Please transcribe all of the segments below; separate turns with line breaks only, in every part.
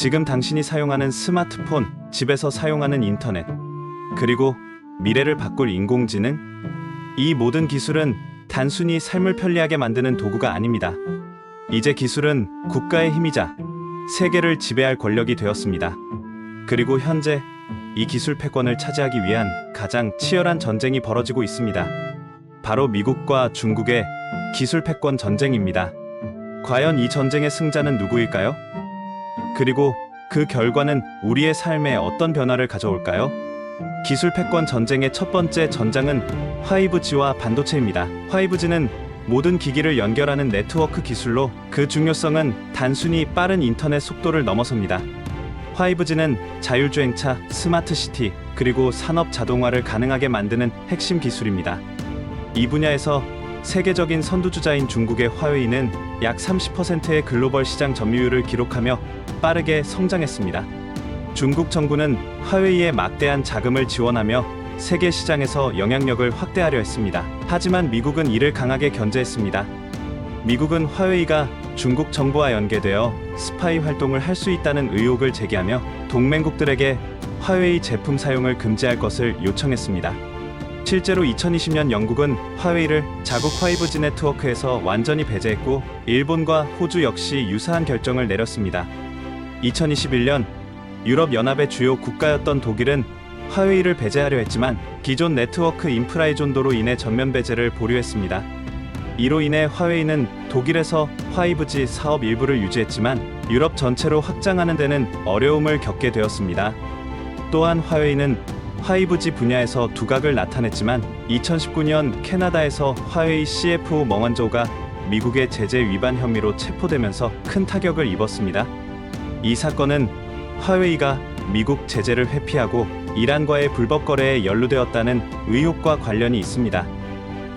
지금 당신이 사용하는 스마트폰, 집에서 사용하는 인터넷, 그리고 미래를 바꿀 인공지능? 이 모든 기술은 단순히 삶을 편리하게 만드는 도구가 아닙니다. 이제 기술은 국가의 힘이자 세계를 지배할 권력이 되었습니다. 그리고 현재 이 기술 패권을 차지하기 위한 가장 치열한 전쟁이 벌어지고 있습니다. 바로 미국과 중국의 기술 패권 전쟁입니다. 과연 이 전쟁의 승자는 누구일까요? 그리고 그 결과는 우리의 삶에 어떤 변화를 가져올까요? 기술 패권 전쟁의 첫 번째 전장은 5G와 반도체입니다. 5G는 모든 기기를 연결하는 네트워크 기술로 그 중요성은 단순히 빠른 인터넷 속도를 넘어섭니다. 5G는 자율주행차, 스마트시티, 그리고 산업 자동화를 가능하게 만드는 핵심 기술입니다. 이 분야에서 세계적인 선두주자인 중국의 화웨이는 약 30%의 글로벌 시장 점유율을 기록하며 빠르게 성장했습니다. 중국 정부는 화웨이에 막대한 자금을 지원하며 세계 시장에서 영향력을 확대하려 했습니다. 하지만 미국은 이를 강하게 견제했습니다. 미국은 화웨이가 중국 정부와 연계되어 스파이 활동을 할 수 있다는 의혹을 제기하며 동맹국들에게 화웨이 제품 사용을 금지할 것을 요청했습니다. 실제로 2020년 영국은 화웨이를 자국 5G 네트워크에서 완전히 배제했고 일본과 호주 역시 유사한 결정을 내렸습니다. 2021년 유럽 연합의 주요 국가였던 독일은 화웨이를 배제하려 했지만 기존 네트워크 인프라 의존도로 인해 전면 배제를 보류했습니다. 이로 인해 화웨이는 독일에서 5G 사업 일부를 유지했지만 유럽 전체로 확장하는 데는 어려움을 겪게 되었습니다. 또한 화웨이는 5G 분야에서 두각을 나타냈지만 2019년 캐나다에서 화웨이 CFO 멍원조가 미국의 제재 위반 혐의로 체포되면서 큰 타격을 입었습니다. 이 사건은 화웨이가 미국 제재를 회피하고 이란과의 불법 거래에 연루되었다는 의혹과 관련이 있습니다.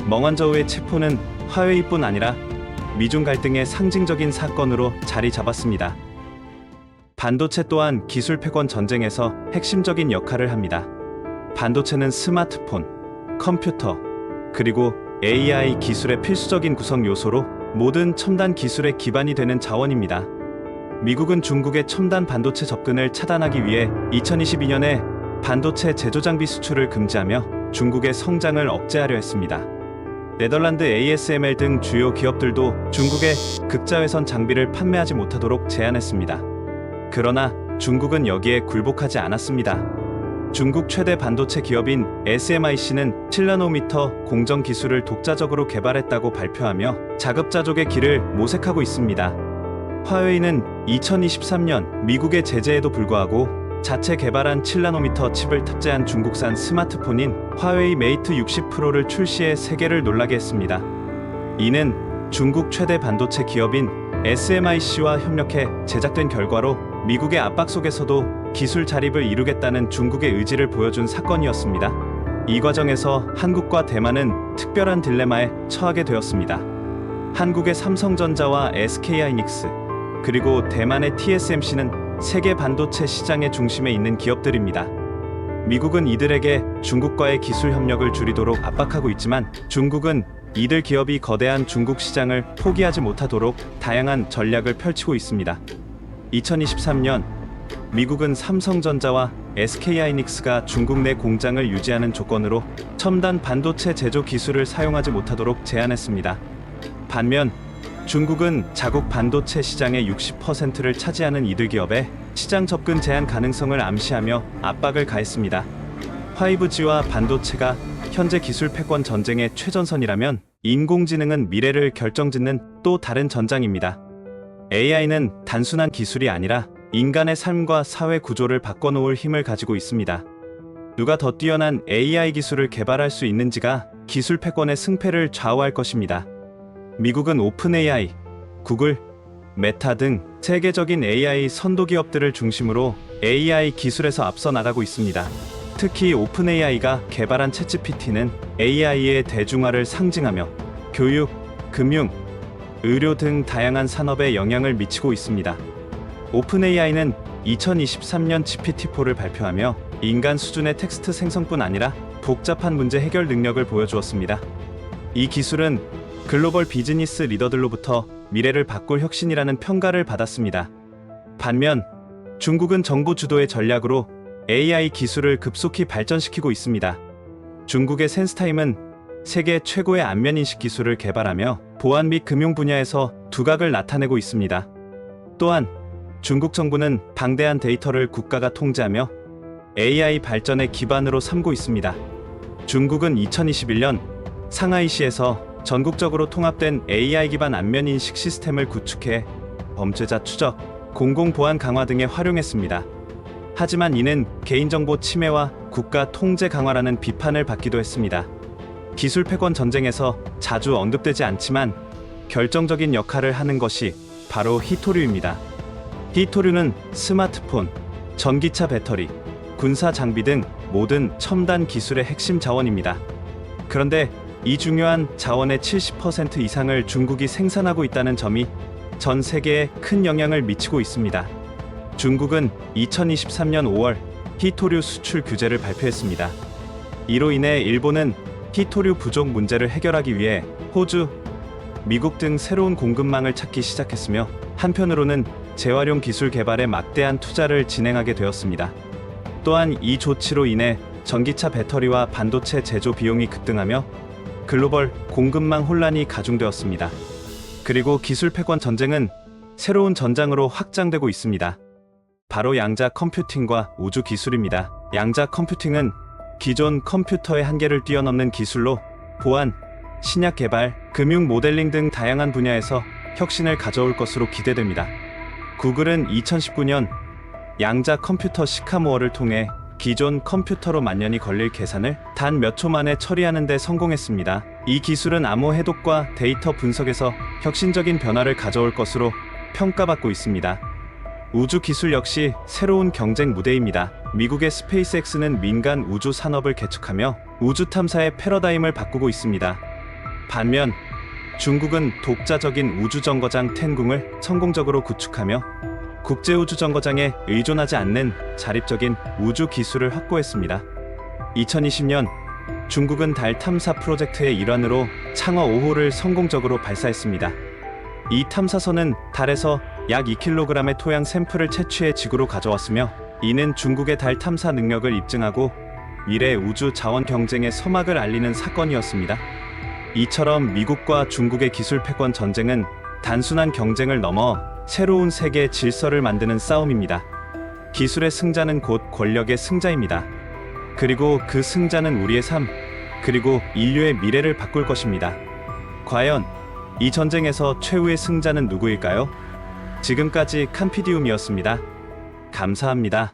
멍원저우의 체포는 화웨이뿐 아니라 미중 갈등의 상징적인 사건으로 자리 잡았습니다. 반도체 또한 기술 패권 전쟁에서 핵심적인 역할을 합니다. 반도체는 스마트폰, 컴퓨터, 그리고 AI 기술의 필수적인 구성 요소로 모든 첨단 기술의 기반이 되는 자원입니다. 미국은 중국의 첨단 반도체 접근을 차단하기 위해 2022년에 반도체 제조 장비 수출을 금지하며 중국의 성장을 억제하려 했습니다. 네덜란드 ASML 등 주요 기업들도 중국의 극자외선 장비를 판매하지 못하도록 제한했습니다. 그러나 중국은 여기에 굴복하지 않았습니다. 중국 최대 반도체 기업인 SMIC는 7나노미터 공정 기술을 독자적으로 개발했다고 발표하며 자급자족의 길을 모색하고 있습니다. 화웨이는 2023년 미국의 제재에도 불구하고 자체 개발한 7나노미터 칩을 탑재한 중국산 스마트폰인 화웨이 메이트 60 프로를 출시해 세계를 놀라게 했습니다. 이는 중국 최대 반도체 기업인 SMIC와 협력해 제작된 결과로 미국의 압박 속에서도 기술 자립을 이루겠다는 중국의 의지를 보여준 사건이었습니다. 이 과정에서 한국과 대만은 특별한 딜레마에 처하게 되었습니다. 한국의 삼성전자와 SK하이닉스 그리고 대만의 TSMC는 세계 반도체 시장의 중심에 있는 기업들입니다. 미국은 이들에게 중국과의 기술 협력을 줄이도록 압박하고 있지만 중국은 이들 기업이 거대한 중국 시장을 포기하지 못하도록 다양한 전략을 펼치고 있습니다. 2023년 미국은 삼성전자와 SK하이닉스가 중국 내 공장을 유지하는 조건으로 첨단 반도체 제조 기술을 사용하지 못하도록 제한했습니다. 반면 중국은 자국 반도체 시장의 60%를 차지하는 이들 기업에 시장 접근 제한 가능성을 암시하며 압박을 가했습니다. 5G와 반도체가 현재 기술 패권 전쟁의 최전선이라면 인공지능은 미래를 결정짓는 또 다른 전장입니다. AI는 단순한 기술이 아니라 인간의 삶과 사회 구조를 바꿔놓을 힘을 가지고 있습니다. 누가 더 뛰어난 AI 기술을 개발할 수 있는지가 기술 패권의 승패를 좌우할 것입니다. 미국은 오픈 AI, 구글, 메타 등 세계적인 AI 선도 기업들을 중심으로 AI 기술에서 앞서 나가고 있습니다. 특히 오픈 AI가 개발한 챗GPT는 AI의 대중화를 상징하며 교육, 금융, 의료 등 다양한 산업에 영향을 미치고 있습니다. 오픈 AI는 2023년 GPT-4를 발표하며 인간 수준의 텍스트 생성뿐 아니라 복잡한 문제 해결 능력을 보여주었습니다. 이 기술은 글로벌 비즈니스 리더들로부터 미래를 바꿀 혁신이라는 평가를 받았습니다. 반면 중국은 정부 주도의 전략으로 AI 기술을 급속히 발전시키고 있습니다. 중국의 센스타임은 세계 최고의 안면 인식 기술을 개발하며 보안 및 금융 분야에서 두각을 나타내고 있습니다. 또한 중국 정부는 방대한 데이터를 국가가 통제하며 AI 발전의 기반으로 삼고 있습니다. 중국은 2021년 상하이시에서 전국적으로 통합된 AI 기반 안면 인식 시스템을 구축해 범죄자 추적, 공공 보안 강화 등에 활용했습니다. 하지만 이는 개인정보 침해와 국가 통제 강화라는 비판을 받기도 했습니다. 기술 패권 전쟁에서 자주 언급되지 않지만 결정적인 역할을 하는 것이 바로 히토류입니다. 히토류는 스마트폰, 전기차 배터리, 군사 장비 등 모든 첨단 기술의 핵심 자원입니다. 그런데 이 중요한 자원의 70% 이상을 중국이 생산하고 있다는 점이 전 세계에 큰 영향을 미치고 있습니다. 중국은 2023년 5월 히토류 수출 규제를 발표했습니다. 이로 인해 일본은 히토류 부족 문제를 해결하기 위해 호주, 미국 등 새로운 공급망을 찾기 시작했으며 한편으로는 재활용 기술 개발에 막대한 투자를 진행하게 되었습니다. 또한 이 조치로 인해 전기차 배터리와 반도체 제조 비용이 급등하며 글로벌 공급망 혼란이 가중되었습니다. 그리고 기술 패권 전쟁은 새로운 전장으로 확장되고 있습니다. 바로 양자 컴퓨팅과 우주 기술입니다. 양자 컴퓨팅은 기존 컴퓨터의 한계를 뛰어넘는 기술로 보안, 신약 개발, 금융 모델링 등 다양한 분야에서 혁신을 가져올 것으로 기대됩니다. 구글은 2019년 양자 컴퓨터 시카모어를 통해 기존 컴퓨터로 만년이 걸릴 계산을 단 몇 초 만에 처리하는 데 성공했습니다. 이 기술은 암호 해독과 데이터 분석에서 혁신적인 변화를 가져올 것으로 평가받고 있습니다. 우주 기술 역시 새로운 경쟁 무대입니다. 미국의 스페이스X는 민간 우주 산업을 개척하며 우주 탐사의 패러다임을 바꾸고 있습니다. 반면 중국은 독자적인 우주 정거장 텐궁을 성공적으로 구축하며 국제 우주 정거장에 의존하지 않는 자립적인 우주 기술을 확보했습니다. 2020년 중국은 달 탐사 프로젝트의 일환으로 창어 5호를 성공적으로 발사했습니다. 이 탐사선은 달에서 약 2kg의 토양 샘플을 채취해 지구로 가져왔으며 이는 중국의 달 탐사 능력을 입증하고 미래 우주 자원 경쟁의 서막을 알리는 사건이었습니다. 이처럼 미국과 중국의 기술 패권 전쟁은 단순한 경쟁을 넘어 새로운 세계 질서를 만드는 싸움입니다. 기술의 승자는 곧 권력의 승자입니다. 그리고 그 승자는 우리의 삶, 그리고 인류의 미래를 바꿀 것입니다. 과연 이 전쟁에서 최후의 승자는 누구일까요? 지금까지 칸피디움이었습니다. 감사합니다.